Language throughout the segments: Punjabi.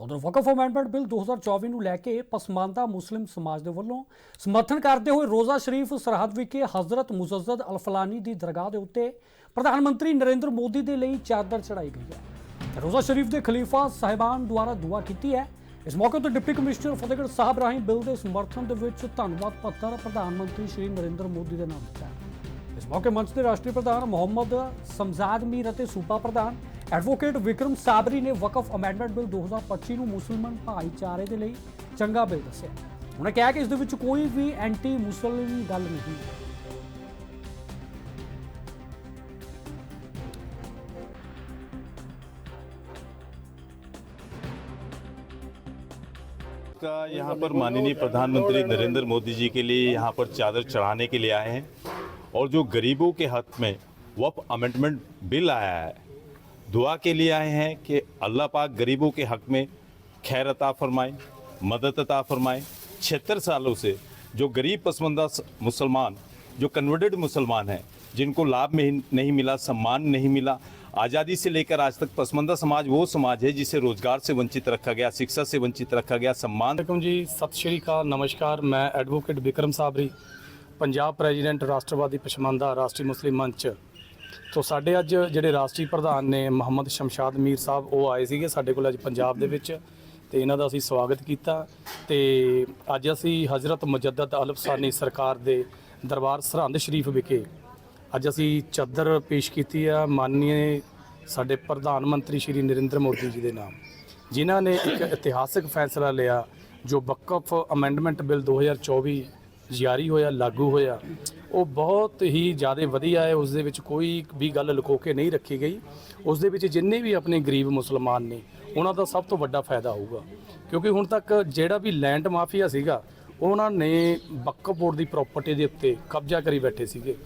ਉਧਰ ਵਕਫ ਅਮੈਂਡਮੈਂਟ ਬਿੱਲ 2024 ਨੂੰ ਲੈ ਕੇ ਪਸਮਾਨਦਾ ਮੁਸਲਿਮ ਸਮਾਜ ਦੇ ਵੱਲੋਂ ਸਮਰਥਨ ਕਰਦੇ ਹੋਏ ਰੋਜ਼ਾ ਸ਼ਰੀਫ ਸਰਹੱਦ ਵਿਖੇ ਹਜ਼ਰਤ ਮੁਜ਼ੱਜ਼ਦ ਅਲਫਲਾਨੀ ਦੀ ਦਰਗਾਹ ਦੇ ਉੱਤੇ ਪ੍ਰਧਾਨ ਮੰਤਰੀ ਨਰਿੰਦਰ ਮੋਦੀ ਦੇ ਲਈ ਚਾਦਰ ਚੜਾਈ ਗਈ ਹੈ। ਰੋਜ਼ਾ ਸ਼ਰੀਫ ਦੇ ਖਲੀਫਾ ਸਾਹਿਬਾਨ ਦੁਆਰਾ ਦੁਆ ਕੀਤੀ ਹੈ। ਇਸ ਮੌਕੇ ਤੇ ਡਿਪਟੀ ਕਮਿਸ਼ਨਰ ਫਤਿਹਗੜ੍ਹ ਸਾਹਿਬ ਰਾਹੀਂ ਬਿੱਲ ਦੇ ਸਮਰਥਨ ਦੇ ਵਿੱਚ ਧੰਨਵਾਦ ਪੱਤਰ ਪ੍ਰਧਾਨ ਮੰਤਰੀ ਸ਼੍ਰੀ ਨਰਿੰਦਰ ਮੋਦੀ ਦੇ ਨਾਮ ਦਿੱਤਾ। ਹੈ ਇਸ ਮੌਕੇ ਮੰਚ ਦੇ ਰਾਸ਼ਟਰੀ ਪ੍ਰਧਾਨ ਮੁਹੰਮਦ ਸਮਜ਼ਾਦ ਮੀਰ ਅਤੇ ਸੂਬਾ ਪ੍ਰਧਾਨ ਐਡਵੋਕੇਟ ਵਿਕਰਮ ਸਾਬਰੀ ਨੇ ਵਕਫ ਅਮੈਂਡਮੈਂਟ ਬਿੱਲ 2025 ਨੂੰ ਮੁਸਲਮਾਨ ਭਾਈਚਾਰੇ ਦੇ ਲਈ ਚੰਗਾ ਬਿੱਲ ਦੱਸਿਆ ਉਹਨੇ ਕਿਹਾ ਕਿ ਇਸ ਦੇ ਵਿੱਚ ਕੋਈ ਵੀ ਐਂਟੀ ਮੁਸਲਿਮ ਗੱਲ ਨਹੀਂ ਹੈ का यहाँ पर माननीय प्रधानमंत्री नरेंद्र मोदी जी के लिए यहाँ पर चादर चढ़ाने के लिए आए हैं और जो गरीबों के हक में वफ अमेंडमेंट बिल आया है दुआ के लिए आए हैं कि अल्लाह पाक गरीबों के हक में खैर अता फरमाए, मदद अता फरमाए। छिहत्तर सालों से जो गरीब पसमंदा मुसलमान, जो कन्वर्टेड मुसलमान हैं, जिनको लाभ में नहीं मिला, सम्मान नहीं मिला, आज़ादी से लेकर आज तक पसमंदा समाज वो समाज है जिसे रोज़गार से वंचित रखा गया, शिक्षा से वंचित रखा गया, सम्मान जी, सत श्रीकाल नमस्कार। मैं एडवोकेट विक्रम साबरी, पंजाब प्रेजिडेंट राष्ट्रवादी पसमंदा, राष्ट्रीय मुस्लिम मंच। ਸੋ ਸਾਡੇ ਅੱਜ ਜਿਹੜੇ ਰਾਸ਼ਟਰੀ ਪ੍ਰਧਾਨ ਨੇ ਮੁਹੰਮਦ ਸ਼ਮਸ਼ਾਦ ਮੀਰ ਸਾਹਿਬ, ਉਹ ਆਏ ਸੀਗੇ ਸਾਡੇ ਕੋਲ ਅੱਜ ਪੰਜਾਬ ਦੇ ਵਿੱਚ ਤੇ ਇਹਨਾਂ ਦਾ ਅਸੀਂ ਸਵਾਗਤ ਕੀਤਾ। ਤੇ ਅੱਜ ਅਸੀਂ ਹਜ਼ਰਤ ਮੁਜੱਦਦ ਅਲਫਸਾਨੀ ਸਰਕਾਰ ਦੇ ਦਰਬਾਰ ਸਰਹੰਦ ਸ਼ਰੀਫ ਵਿਖੇ ਅੱਜ ਅਸੀਂ ਚਾਦਰ ਪੇਸ਼ ਕੀਤੀ ਆ। ਮਾਨਨੀय ਸਾਡੇ ਪ੍ਰਧਾਨ ਮੰਤਰੀ ਸ਼੍ਰੀ ਨਰਿੰਦਰ ਮੋਦੀ ਜੀ ਦੇ ਨਾਮ, ਜਿਨ੍ਹਾਂ ਨੇ ਇੱਕ ਇਤਿਹਾਸਕ ਫੈਸਲਾ ਲਿਆ ਜੋ ਵਕਫ ਅਮੈਂਡਮੈਂਟ ਬਿੱਲ 2024 ਜਾਰੀ ਹੋਇਆ, ਲਾਗੂ ਹੋਇਆ। ਉਹ ਬਹੁਤ ਹੀ ਜ਼ਿਆਦਾ ਵਧੀਆ ਹੈ। ਉਸ ਦੇ ਵਿੱਚ ਕੋਈ ਵੀ ਗੱਲ ਲੁਕੋ ਕੇ ਨਹੀਂ ਰੱਖੀ ਗਈ। ਉਸ ਦੇ ਵਿੱਚ ਜਿੰਨੇ ਵੀ ਆਪਣੇ ਗਰੀਬ ਮੁਸਲਮਾਨ ਨੇ, ਉਹਨਾਂ ਦਾ ਸਭ ਤੋਂ ਵੱਡਾ ਫਾਇਦਾ ਹੋਊਗਾ। ਕਿਉਂਕਿ ਹੁਣ ਤੱਕ ਜਿਹੜਾ ਵੀ ਲੈਂਡ ਮਾਫੀਆ ਸੀਗਾ, ਉਹਨਾਂ ਨੇ ਵਕਫ ਦੀ ਪ੍ਰਾਪਰਟੀ ਦੇ ਉੱਤੇ ਕਬਜ਼ਾ ਕਰੀ ਬੈਠੇ ਸੀਗੇ।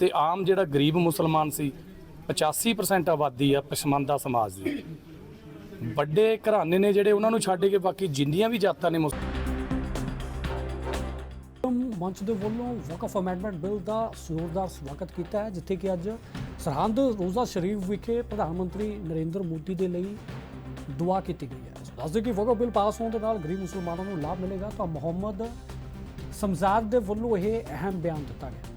ਤੇ ਆਮ ਜਿਹੜਾ ਗਰੀਬ ਮੁਸਲਮਾਨ ਸੀ 85% ਆਬਾਦੀ ਆ ਪਸਮੰਦਾ ਸਮਾਜ ਦੀ। ਵੱਡੇ ਘਰਾਣੇ ਨੇ ਜਿਹੜੇ ਉਹਨਾਂ ਨੂੰ ਛੱਡ ਕੇ ਬਾਕੀ ਜਿੰਨੀਆਂ ਵੀ ਜਾਤਾਂ ਨੇ ਮੁਸ- ਮੰਚ ਦੇ ਵੱਲੋਂ ਵਕਫ ਅਮੈਂਡਮੈਂਟ ਬਿੱਲ ਦਾ ਜ਼ੋਰਦਾਰ ਸਵਾਗਤ ਕੀਤਾ ਹੈ, ਜਿੱਥੇ ਕਿ ਅੱਜ ਸਰਹੰਦ ਰੋਜ਼ਾ ਸ਼ਰੀਫ ਵਿਖੇ ਪ੍ਰਧਾਨ ਮੰਤਰੀ ਨਰਿੰਦਰ ਮੋਦੀ ਦੇ ਲਈ ਦੁਆ ਕੀਤੀ ਗਈ ਹੈ। ਦੱਸਦੇ ਕਿ ਵਕਫ ਬਿੱਲ ਪਾਸ ਹੋਣ ਦੇ ਨਾਲ ਗਰੀਬ ਮੁਸਲਮਾਨਾਂ ਨੂੰ ਲਾਭ ਮਿਲੇਗਾ ਤਾਂ ਮੁਹੰਮਦ ਸਮਜ਼ਾਦ ਦੇ ਵੱਲੋਂ ਇਹ ਅਹਿਮ ਬਿਆਨ ਦਿੱਤਾ ਗਿਆ